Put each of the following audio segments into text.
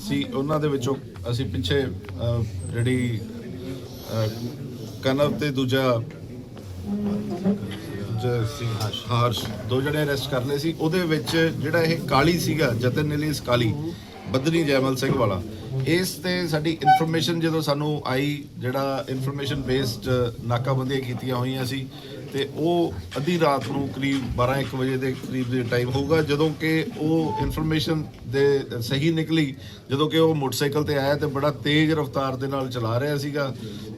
ਸੀ- ਉਹਨਾਂ ਦੇ ਵਿੱਚੋਂ ਅਸੀਂ ਪਿੱਛੇ ਜਿਹੜੀ ਕਨਵ ਤੇ ਦੂਜਾ ਦੂਜਾ ਹਾਰਸ਼। ਦੋ ਜਣੇ ਅਰੈਸਟ ਕਰ ਲਏ ਸੀ। ਉਹਦੇ ਵਿੱਚ ਜਿਹੜਾ ਇਹ ਕਾਲੀ ਸੀਗਾ, ਜਤਨ ਨਿਲੀਸ ਕਾਲੀ ਬੱਦਨੀ ਜੈਮਲ ਸਿੰਘ ਵਾਲਾ। ਇਸ ਤੇ ਸਾਡੀ ਇਨਫੋਰਮੇਸ਼ਨ ਜਦੋਂ ਸਾਨੂੰ ਆਈ, ਜਿਹੜਾ ਇਨਫੋਰਮੇਸ਼ਨ ਬੇਸਡ ਨਾਕਾਬੰਦੀਆਂ ਕੀਤੀਆਂ ਹੋਈਆਂ ਸੀ ਤੇ ਉਹ ਅੱਧੀ ਰਾਤ ਨੂੰ ਕਰੀਬ 12-1 ਵਜੇ ਦੇ ਕਰੀਬ ਦੇ ਟਾਈਮ ਹੋਊਗਾ ਜਦੋਂ ਕਿ ਉਹ ਇਨਫੋਰਮੇਸ਼ਨ ਦੇ ਸਹੀ ਨਿਕਲੀ ਜਦੋਂ ਕਿ ਉਹ ਮੋਟਰਸਾਈਕਲ ਤੇ ਆਇਆ ਤੇ ਬੜਾ ਤੇਜ਼ ਰਫ਼ਤਾਰ ਦੇ ਨਾਲ ਚਲਾ ਰਿਹਾ ਸੀਗਾ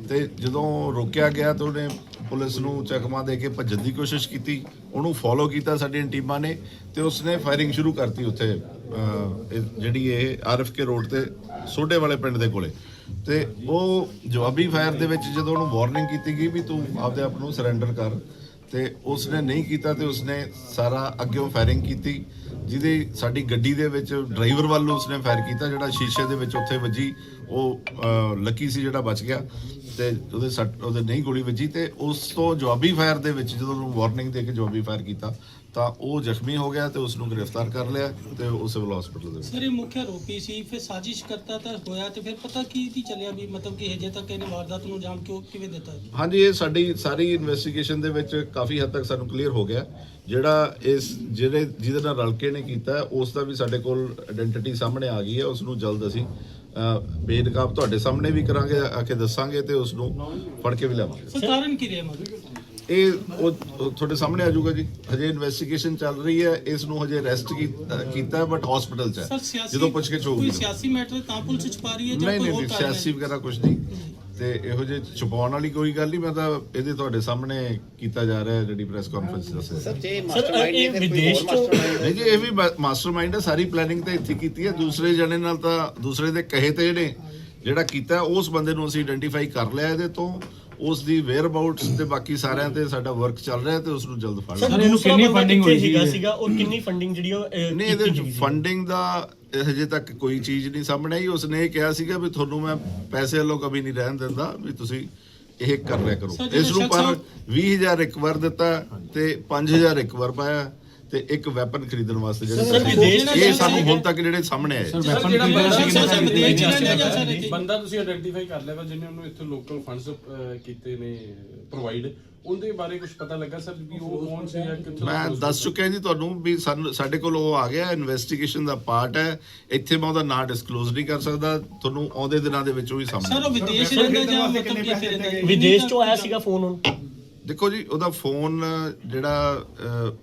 ਤੇ ਜਦੋਂ ਰੋਕਿਆ ਗਿਆ ਤਾਂ ਉਹਨੇ ਪੁਲਿਸ ਨੂੰ ਚਕਮਾ ਦੇ ਕੇ ਭੱਜਣ ਦੀ ਕੋਸ਼ਿਸ਼ ਕੀਤੀ ਉਹਨੂੰ ਫੋਲੋ ਕੀਤਾ ਸਾਡੀਆਂ ਟੀਮਾਂ ਨੇ ਤੇ ਉਸਨੇ ਫਾਇਰਿੰਗ ਸ਼ੁਰੂ ਕਰਤੀ ਉੱਥੇ ਅਹ, ਇਹ ਜਿਹੜੀ ਇਹ ਆਰਐਫਕੇ ਰੋਡ ਤੇ ਸੋਡੇ ਵਾਲੇ ਪਿੰਡ ਦੇ ਕੋਲੇ। ਤੇ ਉਹ ਜਵਾਬੀ ਫਾਇਰ ਦੇ ਵਿੱਚ ਜਦੋਂ ਉਹਨੂੰ ਵਾਰਨਿੰਗ ਕੀਤੀ ਗਈ ਵੀ ਤੂੰ ਆਪਦੇ ਆਪ ਨੂੰ ਸਰੈਂਡਰ ਕਰ, ਤੇ ਉਸਨੇ ਨਹੀਂ ਕੀਤਾ ਤੇ ਉਸਨੇ ਸਾਰਾ ਅੱਗਿਓਂ ਫਾਇਰਿੰਗ ਕੀਤੀ, ਜਿਹਦੇ ਸਾਡੀ ਗੱਡੀ ਦੇ ਵਿੱਚ ਡਰਾਈਵਰ ਵੱਲ ਨੂੰ ਉਸਨੇ ਫਾਇਰ ਕੀਤਾ, ਜਿਹੜਾ ਸ਼ੀਸ਼ੇ ਦੇ ਵਿੱਚ ਉੱਥੇ ਵੱਜੀ, ਉਹ ਲੱਕੀ ਸੀ ਜਿਹੜਾ ਬਚ ਗਿਆ, ਤੇ ਉਹਦੇ ਸੱਟ, ਉਹਦੇ ਨਹੀਂ ਗੋਲੀ ਵੱਜੀ, ਤੇ ਉਸ ਤੋਂ ਜਵਾਬੀ ਫਾਇਰ ਦੇ ਵਿੱਚ ਜਦੋਂ ਉਹਨੂੰ ਵਾਰਨਿੰਗ ਦੇ ਕੇ ਜਵਾਬੀ ਫਾਇਰ ਕੀਤਾ ਤਾਂ ਉਹ ਜ਼ਖਮੀ ਹੋ ਗਿਆ ਤੇ ਉਸ ਨੂੰ ਗ੍ਰਿਫਤਾਰ ਕਰ ਲਿਆ ਤੇ ਉਹ ਸਿਵਲ ਹਸਪੀਟਲ ਦੇ ਵਿੱਚ ਸਰ ਇਹ ਮੁੱਖ ਆਰੋਪੀ ਸੀ ਫਿਰ ਸਾਜ਼ਿਸ਼ ਕਰਤਾ ਤਾਂ ਹੋਇਆ ਤੇ ਫਿਰ ਪਤਾ ਕੀ ਦੀ ਚੱਲਿਆ ਵੀ ਮਤਲਬ ਕਿ ਹਜੇ ਤੱਕ ਇਹਨੇ ਵਾਰਦਾਤ ਨੂੰ ਅੰਜਾਮ ਕਿਉਂ ਕਿਵੇਂ ਦਿੱਤਾ? ਹਾਂਜੀ ਇਹ ਸਾਡੀ ਸਾਰੀ ਇਨਵੈਸਟੀਗੇਸ਼ਨ ਦੇ ਵਿੱਚ ਕਾਫੀ ਹੱਦ ਤੱਕ ਸਾਨੂੰ ਕਲੀਅਰ ਹੋ ਗਿਆ। ਜਿਹੜਾ ਇਸ ਜਿਹੜੇ ਜਿਹਦੇ ਨਾਲ ਰਲ ਕੇ ਨੇ ਕੀਤਾ ਉਸ ਦਾ ਵੀ ਸਾਡੇ ਕੋਲ ਆਇਡੈਂਟੀਟੀ ਸਾਹਮਣੇ ਆ ਗਈ ਹੈ ਉਸ ਨੂੰ ਜਲਦ ਅਸੀਂ ਬੇਨਕਾਬ ਤੁਹਾਡੇ ਸਾਹਮਣੇ ਵੀ ਕਰਾਂਗੇ ਆ ਕੇ ਦੱਸਾਂਗੇ ਤੇ ਉਸ ਨੂੰ ਫੜ ਕੇ ਵੀ ਲਿਆਵਾਂਗੇ। ਸਰ ਕਾਰਨ ਕੀ ਰਿਹਾ? ਮਤਲਬ ਇਹ ਉਹ ਤੁਹਾਡੇ ਸਾਹਮਣੇ ਆ ਜਾਊਗਾ ਜੀ। ਹਜੇ ਇਨਵੈਸਟੀਗੇਸ਼ਨ ਚੱਲ ਰਹੀ ਹੈ। ਇਸ ਨੂੰ ਹਜੇ ਅਰੈਸਟ ਕੀਤਾ ਬਟ ਹਸਪੀਟਲ 'ਚ ਹੈ। ਜਦੋਂ ਪੁੱਛ ਕੇ ਕੋਈ ਹੋਊਗੀ ਸਿਆਸੀ ਮੈਟਰ ਤਾਂ ਪੁਲਿਸ ਛੁਪਾ ਰਹੀ ਹੈ ਜਾਂ ਕੋਈ ਹੋਰ ਨਹੀਂ, ਕਾਰਨ? ਸਿਆਸੀ ਵਗੈਰਾ ਕੁਝ ਨਹੀਂ। ਤੇ ਇਹੋ ਜਿਹੇ ਛੁਪਾਉਣ ਵਾਲੀ ਕੋਈ ਗੱਲ ਨਹੀਂ। ਮੈਂ ਤਾਂ ਇਹਦੇ ਤੁਹਾਡੇ ਸਾਹਮਣੇ ਕੀਤਾ ਜਾ ਰਿਹਾ ਹੈ ਜਿਹੜੀ ਪ੍ਰੈਸ ਕਾਨਫਰੰਸ ਦੱਸਿਆ ਸਰ ਜੇ ਮਾਸਟਰਮਾਈਂਡ ਕੋਈ ਨਹੀਂ ਜੀ ਇਹ ਵੀ ਮਾਸਟਰਮਾਈਂਡ ਹੈ। ਸਾਰੀ ਪਲੈਨਿੰਗ ਤਾਂ ਇੱਥੇ ਕੀਤੀ ਹੈ। ਦੂਸਰੇ ਜਣੇ ਨਾਲ ਤਾਂ ਦੂਸਰੇ ਦੇ ਕਹੇ ਤੇ ਜਿਹੜੇ ਜਿਹੜਾ ਕੀਤਾ ਉਸ ਬੰਦੇ ਨੂੰ ਅਸੀਂ ਆਇਡੈਂਟੀਫਾਈ ਕਰ ਲਿਆ ਇਹਦੇ ਤੋਂ। ਉਸ ਦੀ ਵੇਅਰ ਅਬਾਊਟਸ ਤੇ ਬਾਕੀ ਸਾਰਿਆਂ ਤੇ ਸਾਡਾ ਵਰਕ ਚੱਲ ਰਿਹਾ ਤੇ ਉਸ ਨੂੰ ਜਲਦ ਫੜ ਸਰ ਲਿਆ ਇਹਨੂੰ ਕਿੰਨੀ ਫੰਡਿੰਗ ਹੋਈ ਸੀਗਾ ਸੀਗਾ? ਔਰ ਕਿੰਨੀ ਫੰਡਿੰਗ ਜਿਹੜੀ ਉਹ ਅਹ, ਨਹੀਂ ਇਹਦੇ ਕੀਤੀ ਵਿੱਚ ਸੀ? ਫੰਡਿੰਗ ਦਾ ਹਜੇ ਤੱਕ ਕੋਈ ਚੀਜ਼ ਨਹੀਂ ਸਾਹਮਣੇ ਆਈ। ਉਸਨੇ ਇਹ ਕਿਹਾ ਸੀਗਾ ਵੀ ਤੁਹਾਨੂੰ ਮੈਂ ਪੈਸੇ ਵੱਲੋਂ ਕभी ਨਹੀਂ ਰਹਿਣ ਦਿੰਦਾ ਵੀ ਤੁਸੀਂ ਇਹ ਕਰ ਲਿਆ ਕਰੋ। ਇਸ ਨੂੰ ਪਰ ਸ਼ਖਸ 20000 ਇੱਕ ਵਾਰ ਦਿੱਤਾ ਤੇ 5000 ਇੱਕ ਵਾਰ ਪਾਇਆ। ਤੇ ਇੱਕ ਵੈਪਨ ਖਰੀਦਣ ਵਾਸਤੇ ਜਿਹੜੇ ਸਰ, ਇਹ ਸਾਨੂੰ ਹੁਣ ਤੱਕ ਜਿਹੜੇ ਸਾਹਮਣੇ ਆਏ। Sir sir sir sir? ਬੰਦਾ ਤੁਸੀਂ ਆਇਡੈਂਟੀਫਾਈ ਕਰ ਲਿਆ ਵਾ ਜਿਹਨੇ ਉਹਨੂੰ ਇੱਥੇ ਲੋਕਲ ਫੰਡਸ ਕੀਤੇ ਨੇ ਪ੍ਰੋਵਾਈਡ ਉਹਦੇ ਬਾਰੇ ਕੁਝ ਪਤਾ ਲੱਗਾ ਸਰ ਵੀ ਉਹ ਕੌਣ ਸੀ ਜਾਂ ਕਿੱਥੋਂ ਮੈਂ ਦੱਸ ਚੁੱਕਿਆ ਜੀ ਤੁਹਾਨੂੰ ਵੀ ਸਾਨੂੰ ਸਾਡੇ ਕੋਲ ਉਹ ਆ ਗਿਆ ਇਨਵੈਸਟੀਗੇਸ਼ਨ ਦਾ ਪਾਰਟ ਹੈ। ਇੱਥੇ ਮੈਂ ਉਹਦਾ ਨਾਂ ਡਿਸਕਲੋਜ਼ ਨਹੀਂ ਕਰ ਸਕਦਾ। ਤੁਹਾਨੂੰ ਆਉਂਦੇ ਦਿਨਾਂ ਦੇ ਵਿੱਚ ਉਹ ਹੀ ਸਰ ਸਾਹਮਣੇ ਉਹ ਵਿਦੇਸ਼ ਰਹਿੰਦਾ ਜਾਂ ਮਤਲਬ ਕਿ? ਵਿਦੇਸ਼ ਚੋਂ ਆਇਆ ਸੀਗਾ ਫੋਨ ਹੁਣ ਦੇਖੋ ਜੀ ਉਹਦਾ ਫੋਨ ਜਿਹੜਾ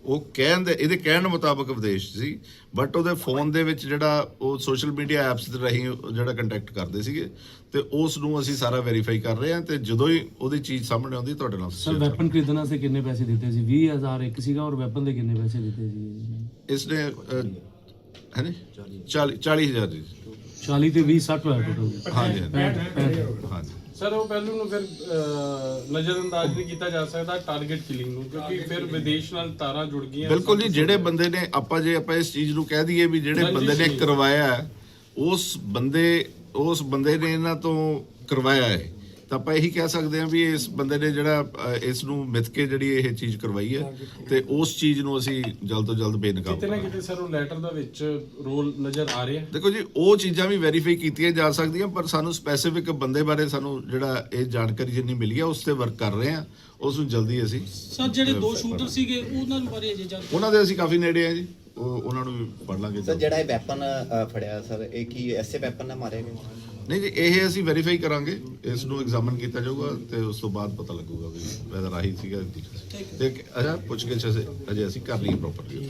ਉਹ ਕਹਿਣ ਦੇ ਇਹਦੇ ਕਹਿਣ ਮੁਤਾਬਕ ਵਿਦੇਸ਼ ਸੀ ਬਟ ਉਹਦੇ ਫੋਨ ਦੇ ਵਿੱਚ ਜਿਹੜਾ ਉਹ ਸੋਸ਼ਲ ਮੀਡੀਆ ਐਪਸ ਦੇ ਰਾਹੀਂ ਜਿਹੜਾ ਕੰਟੈਕਟ ਕਰਦੇ ਸੀਗੇ ਤੇ ਉਸ ਨੂੰ ਅਸੀਂ ਸਾਰਾ ਵੈਰੀਫਾਈ ਕਰ ਰਹੇ ਹਾਂ ਤੇ ਜਦੋਂ ਹੀ ਉਹਦੀ ਚੀਜ਼ ਸਾਹਮਣੇ ਆਉਂਦੀ ਤੁਹਾਡੇ ਨਾਲ ਸਰ ਵੈਪਨ ਖਰੀਦਣ ਵਾਸਤੇ ਕਿੰਨੇ ਪੈਸੇ ਦਿੱਤੇ ਸੀ? 20000 ਇੱਕ ਸੀਗਾ ਔਰ ਵੈਪਨ ਦੇ ਕਿੰਨੇ ਪੈਸੇ ਦਿੱਤੇ ਸੀ। ਇਸਨੇ ਅਹ, ਹੈ ਨੀ 40 40000 ਜੀ। 40 ਤੇ 20 60 ਹੋਇਆ ਟੋਟਲ ਹਾਂਜੀ ਹਾਂਜੀ। 65 ਹਾਂਜੀ ਸਰ ਉਹ ਪਹਿਲੂ ਨੂੰ ਫਿਰ ਨਜ਼ਰਅੰਦਾਜ਼ ਨਹੀਂ ਕੀਤਾ ਜਾ ਸਕਦਾ ਟਾਰਗੇਟ ਕਿਲਿੰਗ ਨੂੰ ਕਿਉਂਕਿ ਫਿਰ ਵਿਦੇਸ਼ ਨਾਲ ਤਾਰਾਂ ਜੁੜ ਗਈਆਂ ਬਿਲਕੁਲ ਜੀ ਜਿਹੜੇ ਬੰਦੇ ਨੇ ਆਪਾਂ ਜੇ ਆਪਾਂ ਇਸ ਚੀਜ਼ ਨੂੰ ਕਹਿ ਦਈਏ ਵੀ ਜਿਹੜੇ ਬੰਦੇ ਨੇ। ਕਰਵਾਇਆ ਉਸ ਬੰਦੇ ਉਸ ਬੰਦੇ ਨੇ ਇਹਨਾਂ ਤੋਂ ਕਰਵਾਇਆ ਹੈ ਤਾਂ ਆਪਾਂ ਇਹੀ ਕਹਿ ਸਕਦੇ ਹਾਂ ਵੀ ਇਸ ਬੰਦੇ ਨੇ ਜਿਹੜਾ ਇਸ ਨੂੰ ਮਿੱਥ ਕੇ ਜਿਹੜੀ ਇਹ ਚੀਜ਼ ਕਰਵਾਈ ਹੈ ਤੇ ਉਸ ਚੀਜ਼ ਨੂੰ ਅਸੀਂ ਜਲਦ ਤੋਂ ਜਲਦ ਬੇਨਕਾਬ ਕਿਤੇ ਨਾ ਕਿਤੇ ਸਰ ਉਹ ਲੈਟਰ ਦਾ ਵਿੱਚ ਰੋਲ ਨਜ਼ਰ ਆ ਰਿਹਾ ਦੇਖੋ ਜੀ ਉਹ ਚੀਜ਼ਾਂ ਵੀ ਵੈਰੀਫਾਈ ਕੀਤੀਆਂ ਜਾ ਸਕਦੀਆਂ ਪਰ ਸਾਨੂੰ ਸਪੈਸੀਫਿਕ ਬੰਦੇ ਬਾਰੇ ਸਾਨੂੰ ਜਿਹੜਾ ਇਹ ਜਾਣਕਾਰੀ ਜਿੰਨੀ ਮਿਲੀ ਹੈ ਉਸ ਤੇ ਵਰਕ ਕਰ ਰਹੇ ਹਾਂ ਉਸ ਨੂੰ ਜਲਦੀ ਅਸੀਂ ਸਰ ਜਿਹੜੇ ਦੋ ਸ਼ੂਟਰ ਸੀਗੇ ਉਹਨਾਂ ਨੂੰ ਬਾਰੇ ਜੇ ਜਾਣ ਉਹਨਾਂ ਦੇ ਅਸੀਂ ਕਾਫੀ ਨੇੜੇ ਆ ਜੀ ਉਹ ਉਹਨਾਂ ਨੂੰ ਵੀ ਫੜ ਲਾਂਗੇ ਸਰ। ਜਿਹੜਾ ਇਹ ਵੈਪਨ ਫੜਿਆ ਸਰ ਇਹ ਕੀ ਐਸੇ ਵੈਪਨ ਨਾਲ ਮਾਰਿਆ ਗਿਆ? ਨਹੀਂ ਜੀ ਇਹ ਅਸੀਂ ਵੈਰੀਫਾਈ ਕਰਾਂਗੇ ਇਸ ਨੂੰ ਐਗਜ਼ਾਮਿਨ ਕੀਤਾ ਜਾਊਗਾ ਤੇ ਉਸ ਤੋਂ ਬਾਅਦ ਪਤਾ ਲੱਗੂਗਾ ਵੀ ਵੈਦਰ ਆਹੀ ਸੀਗਾ ਠੀਕ ਹੈ। ਤੇ ਅਜਾ ਪੁੱਛ ਕੇ ਅਜੇ ਅਸੀਂ ਕਰ ਲਈ ਪ੍ਰੋਪਰਲੀ.